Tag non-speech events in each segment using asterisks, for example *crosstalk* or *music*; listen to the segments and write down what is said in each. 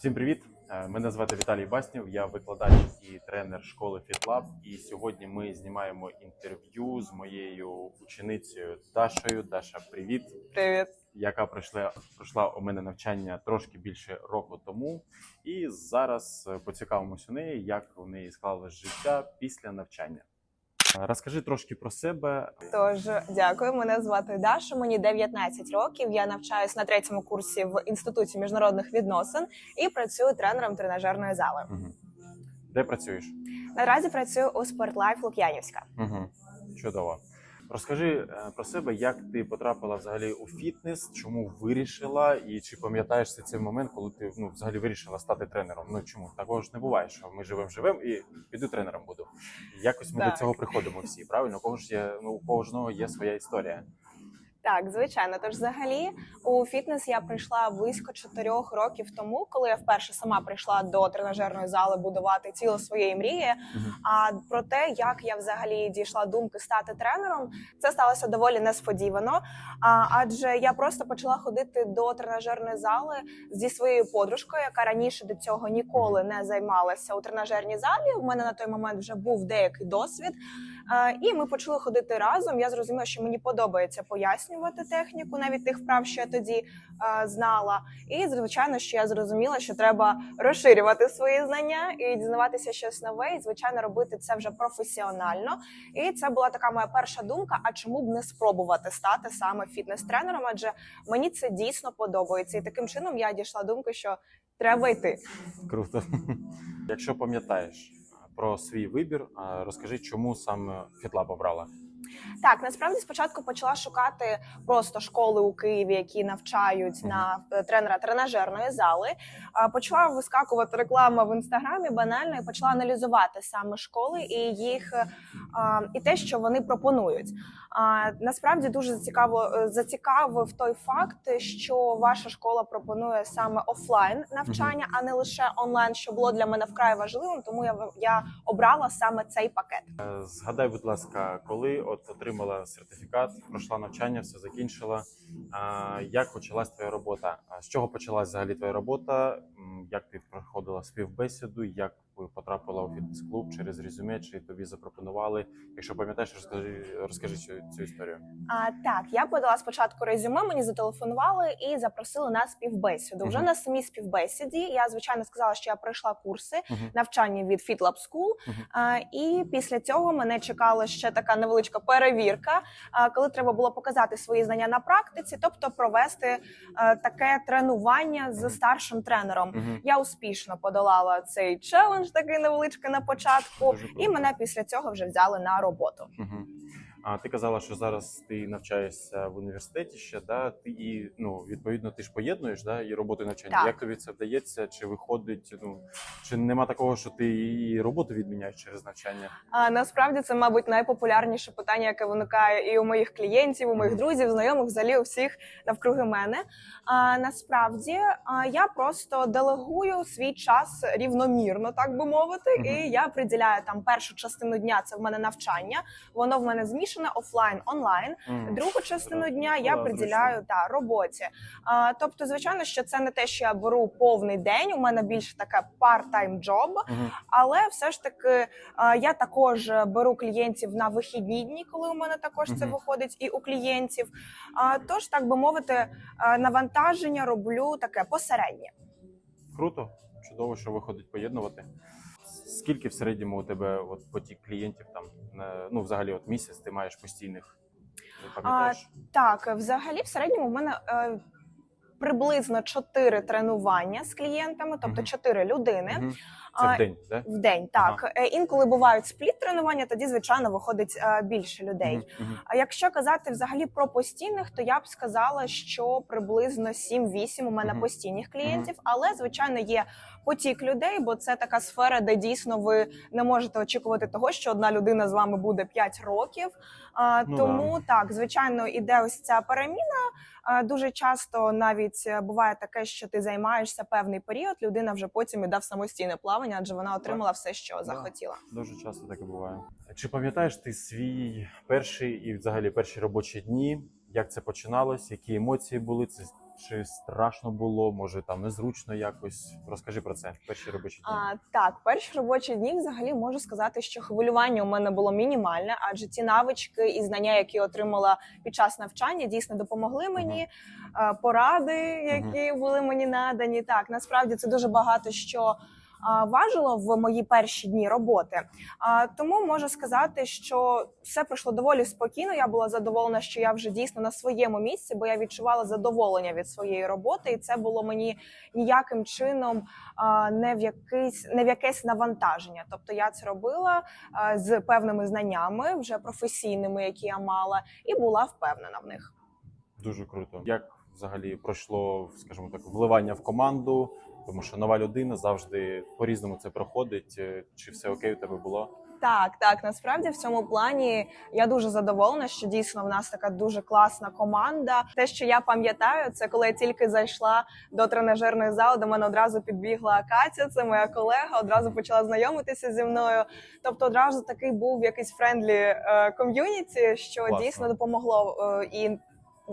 Всім привіт! Е, Мене звати Віталій Баснів, я викладач і тренер школи FitLab. І сьогодні ми знімаємо інтерв'ю з моєю ученицею Дашою. Даша, привіт! Привіт. Яка пройшла пройшла у мене навчання трошки більше року тому. І зараз е, поцікавимося у неї, як у неї склалось життя після навчання. Е, Розкажи трошки про себе. Тож дякую. Мене звати Даша. Мені 19 років. Я навчаюсь на третьому курсі в інституті міжнародних відносин і працюю тренером тренажерної зали. Угу. Де працюєш? Наразі працюю у Спортлайф Лук'янівська. Угу. Чудово. Розкажи е, про себе, як ти потрапила взагалі у фітнес, чому вирішила, і чи пам'ятаєш ти цей момент, коли ти ну, взагалі вирішила стати тренером? Ну чому такого ж не буває, що ми живемо живемо і піду тренером буду. Якось ми Так. до цього приходимо всі. Правильно, у кого ж є ну у кожного є своя історія. Так, звичайно. Тож, взагалі, у фітнес я прийшла близько чотирьох років тому, коли я вперше сама прийшла до тренажерної зали будувати тіло своєї мрії. Мгм. А про те, як я взагалі дійшла думки стати тренером, це сталося доволі несподівано. А, адже я просто почала ходити до тренажерної зали зі своєю подружкою, яка раніше до цього ніколи не займалася у тренажерній залі. У мене на той момент вже був деякий досвід. І ми почали ходити разом. Я зрозуміла, що мені подобається пояснювати техніку, навіть тих вправ, що я тоді знала. І звичайно, що я зрозуміла, що треба розширювати свої знання і дізнаватися щось нове, і звичайно робити це вже професіонально. І це була така моя перша думка: а чому б не спробувати стати саме фітнес-тренером? Адже мені це дійсно подобається. І таким чином я дійшла думки, що треба йти. Круто. *laughs* Якщо пам'ятаєш про свій вибір, розкажи, чому саме фітлаб обрала. Так, насправді спочатку почала шукати просто школи у Києві, які навчають на е, тренера тренажерної зали. А, Почала вискакувати реклама в інстаграмі банально і почала аналізувати саме школи і їх е, і те, що вони пропонують. Насправді дуже зацікаво е, зацікавив той факт, що ваша школа пропонує саме офлайн навчання, а не лише онлайн, що було для мене вкрай важливим. Тому я я обрала саме цей пакет. Згадай, будь ласка, коли от отримала сертифікат, пройшла навчання, все закінчила. Як почалась твоя робота? З чого почалась взагалі твоя робота? Як ти проходила співбесіду? Як ви потрапила у фітнес-клуб через резюме? Чи тобі запропонували? Якщо пам'ятаєш, розкажи розкажи цю, цю історію. А, так, я подала спочатку резюме, мені зателефонували і запросили на співбесіду. Вже Мгм. на самій співбесіді я звичайно сказала, що я пройшла курси Мгм. навчання від FitLab School. Мгм. А, і після цього мене чекала ще така невеличка перевірка, а, коли треба було показати свої знання на практиці, тобто провести е, таке тренування з старшим тренером. Мгм. Я успішно подолала цей челендж, такий невеличкий на початку, і мене після цього вже взяли на роботу. Мгм. А ти казала, що зараз ти навчаєшся в університеті ще, да? Ти і ну відповідно ти ж поєднуєш да, і роботу і навчання. Так. Як тобі це вдається? Чи виходить? Ну чи нема такого, що ти і роботу відміняєш через навчання? А насправді це, мабуть, найпопулярніше питання, яке виникає і у моїх клієнтів, у моїх друзів, знайомих, взагалі у всіх навкруги мене. А насправді а, я просто делегую свій час рівномірно, так би мовити, Мгм. і я приділяю там першу частину дня. Це в мене навчання. Воно в мене змішане офлайн онлайн. М. Другу частину дня я Да, приділяю та роботі. А, тобто, звичайно, що це не те, що я беру повний день. У мене більше така part-time job, Мгм. але все ж таки е, я також беру клієнтів на вихідні дні, коли у мене також це виходить і у клієнтів. А, Тож, так би мовити, навантаження роблю таке посереднє. Круто, чудово, що виходить поєднувати. Скільки в середньому у тебе от потік клієнтів там ну взагалі от місяць ти маєш постійних? Ти Пам'ятаєш? Так, взагалі, в середньому в мене. е, Приблизно чотири тренування з клієнтами, тобто Мгм. чотири людини. Мгм. Це в день, да? В день так Е, інколи бувають спліт тренування, тоді звичайно виходить е, більше людей. Мгм. Мгм. А якщо казати взагалі про постійних, то я б сказала, що приблизно 7-8 у мене Мгм. постійних клієнтів, але звичайно є потік людей, бо це така сфера, де дійсно ви не можете очікувати того, що одна людина з вами буде 5 років. А, Ну тому так, звичайно, іде ось ця переміна. Дуже часто навіть е, буває таке, що ти займаєшся певний період, людина вже потім іде в самостійне плавання, адже вона отримала все, що захотіла. Дуже часто таке буває. Чи пам'ятаєш ти свій перший і взагалі перші робочі дні? Як це починалось? Які емоції були? Це Чи страшно було? Може там незручно якось? Розкажи про це. Перші робочі дні. А, так, перші робочі дні взагалі можу сказати, що хвилювання у мене було мінімальне, адже ті навички і знання, які отримала під час навчання, дійсно допомогли мені. Угу. Поради, які були мені надані. Так, насправді це дуже багато що. Важило в мої перші дні роботи, тому можу сказати, що все пройшло доволі спокійно. Я була задоволена, що я вже дійсно на своєму місці, бо я відчувала задоволення від своєї роботи, і це було мені ніяким чином не в якийсь не в якесь навантаження. Тобто я це робила з певними знаннями, вже професійними, які я мала, і була впевнена в них. Дуже круто. Як взагалі пройшло, скажімо так, вливання в команду? Тому що нова людина завжди по-різному це проходить. Е, Чи все окей у тебе було? Так, так, насправді в цьому плані я дуже задоволена, що дійсно в нас така дуже класна команда. Те, що я пам'ятаю, це коли я тільки зайшла до тренажерної зали, до мене одразу підбігла Катя, це моя колега, одразу почала знайомитися зі мною. Тобто, одразу такий був якийсь френдлі ком'юніті, що Класно. дійсно допомогло е, і.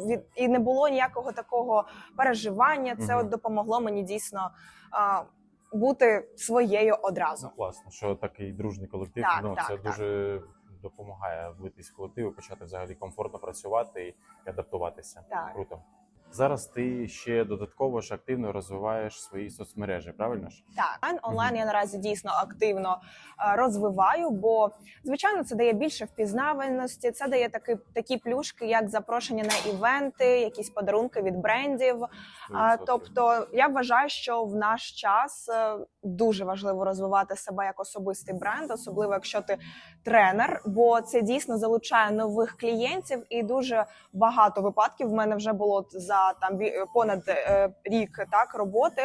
Від і не було ніякого такого переживання. Це угу. от допомогло мені дійсно а, бути своєю одразу. Ну, класно, що такий дружний колектив. Так, ну так, це так. дуже допомагає влитись в колектив і почати взагалі комфортно працювати і адаптуватися. Так. Круто. Зараз ти ще додатково ж активно розвиваєш свої соцмережі, правильно ж? Так, онлайн, я наразі дійсно активно е, розвиваю, бо звичайно це дає більше впізнаваності. Це дає такі, такі плюшки, як запрошення на івенти, якісь подарунки від брендів. 100%. тобто я вважаю, що в наш час е, дуже важливо розвивати себе як особистий бренд, особливо якщо ти тренер, бо це дійсно залучає нових клієнтів, і дуже багато випадків в мене вже було за там понад е, рік так роботи.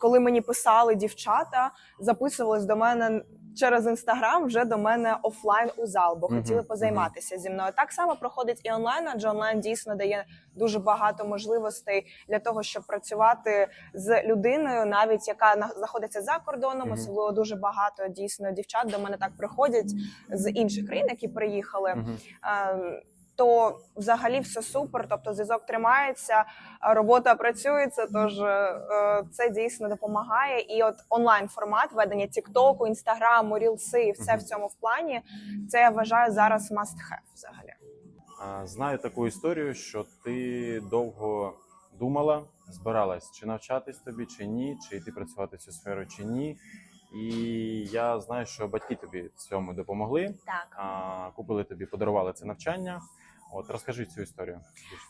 Коли мені писали дівчата, записувались до мене. Через інстаграм вже до мене офлайн у зал, бо хотіли позайматися зі мною. Так само проходить і онлайн, адже онлайн дійсно дає дуже багато можливостей для того, щоб працювати з людиною, навіть яка на- знаходиться за кордоном. Особливо дуже багато дійсно дівчат до мене так приходять з інших країн, які приїхали. Е, То взагалі все супер, тобто зв'язок тримається, робота працюється. Тож е, це дійсно допомагає. І от онлайн формат ведення Тіктоку, Інстаграму, Рілси, і все в цьому в плані. Це я вважаю зараз must have взагалі. Знаю таку історію, що ти довго думала, збиралась, чи навчатись тобі, чи ні, чи йти працювати в цю сферу, чи ні. І я знаю, що батьки тобі в цьому допомогли. Так. а, Купили тобі, подарували це навчання. От розкажи цю історію.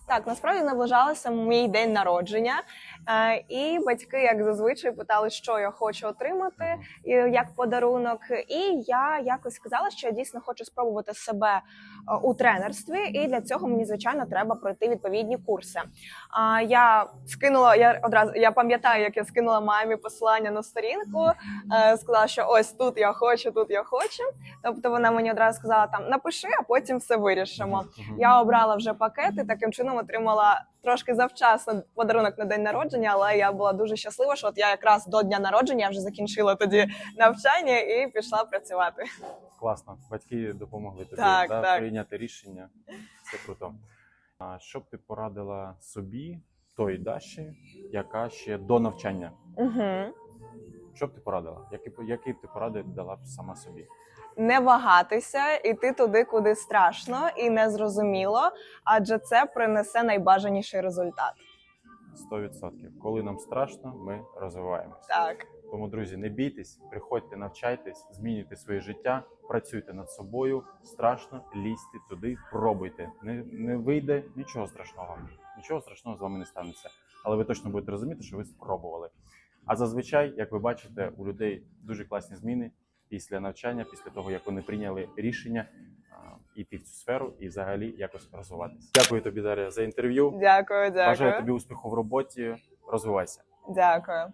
Так, насправді наближалося мій день народження, е, і батьки, як зазвичай, питали, що я хочу отримати як подарунок. І я якось сказала, що я дійсно хочу спробувати себе е, у тренерстві, і для цього мені звичайно треба пройти відповідні курси. Я скинула я одразу. Я пам'ятаю, як я скинула мамі посилання на сторінку, е, сказала, що ось тут я хочу, тут я хочу. Тобто вона мені одразу сказала там напиши, а потім все вирішимо. Я обрала вже пакети, таким чином отримала трошки завчасно подарунок на день народження, але я була дуже щаслива, що от я якраз до дня народження вже закінчила тоді навчання і пішла працювати. Класно, батьки допомогли тобі Так, да, так. прийняти рішення. Це круто. А що б ти порадила собі, той Даші, яка ще до навчання? Угу. Що б ти порадила? Які б ти поради дала б сама собі? Не вагатися, іти туди, куди страшно і незрозуміло, адже це принесе найбажаніший результат. 100%. Коли нам страшно, ми розвиваємося. Так, Тому, друзі, не бійтесь, приходьте, навчайтесь, змінюйте своє життя, працюйте над собою. Страшно, лізьте туди, пробуйте. Не, не вийде нічого страшного. Нічого страшного з вами не станеться. Але ви точно будете розуміти, що ви спробували. А зазвичай, як ви бачите, у людей дуже класні зміни після навчання, після того як вони прийняли рішення а, йти в цю сферу і взагалі якось розвиватися. Дякую тобі, Дар'я, за інтерв'ю. дякую, Бажаю тобі успіху в роботі. Розвивайся. Дякую.